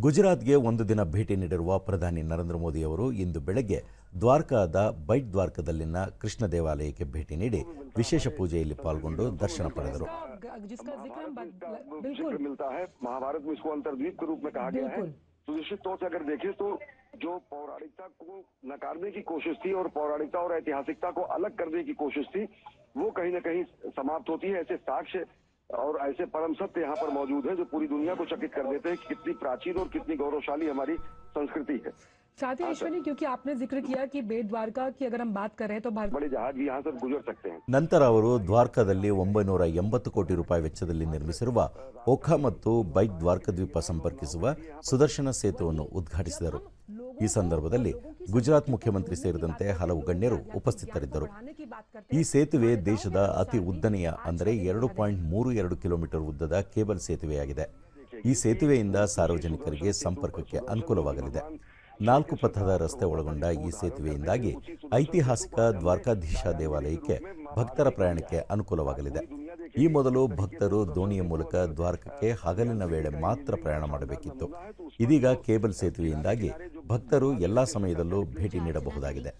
ಗುಜರಾತ್ಗೆ ಒಂದು ದಿನ ಭೇಟಿ ನೀಡಿರುವ ಪ್ರಧಾನಿ ನರೇಂದ್ರ ಮೋದಿ ಅವರು ಇಂದು ಬೆಳಗ್ಗೆ ದ್ವಾರಕಾದ ಬೈಟ್ ದ್ವಾರಕದಲ್ಲಿನ ಕೃಷ್ಣ ದೇವಾಲಯಕ್ಕೆ ಭೇಟಿ ನೀಡಿ ವಿಶೇಷ ಪೂಜೆಯಲ್ಲಿ ಪಾಲ್ಗೊಂಡು ದರ್ಶನ ಪಡೆದರು जिसका जिक्र हम बात- जिक्र बिल्कुल मिलता है महाभारत में इसको अंतर्द्वीप के रूप में कहा गया है बिल्कुल। तो निश्चित तौर से अगर देखें तो जो पौराणिकता को नकारने की कोशिश थी और पौराणिकता और ऐतिहासिकता को अलग करने की कोशिश थी वो कहीं ना कहीं समाप्त होती है ऐसे साक्ष्य और ऐसे परम सत्य यहाँ पर मौजूद है जो पूरी दुनिया को चकित कर देते हैं कि कितनी प्राचीन और कितनी गौरवशाली हमारी संस्कृति है साथ ही ईश्वरी क्योंकि आपने जिक्र किया कि बेट द्वारका की अगर हम बात करें तो भारत बड़े जहाज भी यहाँ से गुजर सकते हैं ನಂತರ ಅವರು ದ್ವಾರಕಾದಲ್ಲಿ ಒಂಬೈನೂರ ಎಂಬತ್ತು ಕೋಟಿ ರೂಪಾಯಿ ವೆಚ್ಚದಲ್ಲಿ ನಿರ್ಮಿಸಿರುವ ಓಖಾ ಮತ್ತು ಬೈಟ್ ದ್ವಾರಕದ್ವೀಪ ಸಂಪರ್ಕಿಸುವ ಸುದರ್ಶನ ಸೇತುವನ್ನು ಉದ್ಘಾಟಿಸಿದರು ಈ ಸಂದರ್ಭದಲ್ಲಿ ಗುಜರಾತ್ ಮುಖ್ಯಮಂತ್ರಿ ಸೇರಿದಂತೆ ಹಲವು ಗಣ್ಯರು ಉಪಸ್ಥಿತರಿದ್ದರು. ಈ ಸೇತುವೆ ದೇಶದ ಅತಿ ಉದ್ದನೆಯ, ಅಂದರೆ ಎರಡು ಪಾಯಿಂಟ್ ಮೂರು ಎರಡು ಕಿಲೋಮೀಟರ್ ಉದ್ದದ ಕೇಬಲ್ ಸೇತುವೆಯಾಗಿದೆ. ಈ ಸೇತುವೆಯಿಂದ ಸಾರ್ವಜನಿಕರಿಗೆ ಸಂಪರ್ಕಕ್ಕೆ ಅನುಕೂಲವಾಗಲಿದೆ. ನಾಲ್ಕು ಪಥದ ರಸ್ತೆ ಒಳಗೊಂಡ ಈ ಸೇತುವೆಯಿಂದಾಗಿ ಐತಿಹಾಸಿಕ ದ್ವಾರಕಾಧೀಶ ದೇವಾಲಯಕ್ಕೆ ಭಕ್ತರ ಪ್ರಯಾಣಕ್ಕೆ ಅನುಕೂಲವಾಗಲಿದೆ. ಈ ಮೊದಲು ಭಕ್ತರು ದೋಣಿಯ ಮೂಲಕ ದ್ವಾರಕಕ್ಕೆ ಹಗಲಿನ ವೇಳೆ ಮಾತ್ರ ಪ್ರಯಾಣ ಮಾಡಬೇಕಿತ್ತು. ಇದೀಗ ಕೇಬಲ್ ಸೇತುವೆಯಿಂದಾಗಿ ಭಕ್ತರು ಎಲ್ಲ ಸಮಯದಲ್ಲೂ ಭೇಟಿ ನೀಡಬಹುದಾಗಿದೆ.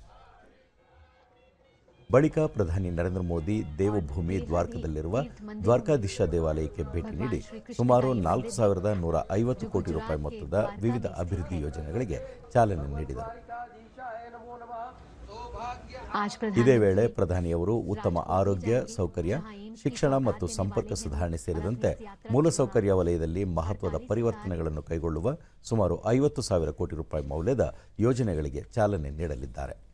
ಬಳಿಕ ಪ್ರಧಾನಿ ನರೇಂದ್ರ ಮೋದಿ ದೇವಭೂಮಿ ದ್ವಾರಕದಲ್ಲಿರುವ ದ್ವಾರಕಾಧೀಶ ದೇವಾಲಯಕ್ಕೆ ಭೇಟಿ ನೀಡಿ ಸುಮಾರು ನಾಲ್ಕು ಸಾವಿರದ ನೂರ ಐವತ್ತು ಕೋಟಿ ರೂಪಾಯಿ ಮೊತ್ತದ ವಿವಿಧ ಅಭಿವೃದ್ಧಿ ಯೋಜನೆಗಳಿಗೆ ಚಾಲನೆ ನೀಡಿದರು. ಇದೇ ವೇಳೆ ಪ್ರಧಾನಿಯವರು ಉತ್ತಮ ಆರೋಗ್ಯ, ಸೌಕರ್ಯ, ಶಿಕ್ಷಣ ಮತ್ತು ಸಂಪರ್ಕ ಸುಧಾರಣೆ ಸೇರಿದಂತೆ ಮೂಲಸೌಕರ್ಯ ವಲಯದಲ್ಲಿ ಮಹತ್ವದ ಪರಿವರ್ತನೆಗಳನ್ನು ಕೈಗೊಳ್ಳುವ ಸುಮಾರು ಐವತ್ತು ಸಾವಿರ ಕೋಟಿ ರೂಪಾಯಿ ಮೌಲ್ಯದ ಯೋಜನೆಗಳಿಗೆ ಚಾಲನೆ ನೀಡಲಿದ್ದಾರೆ.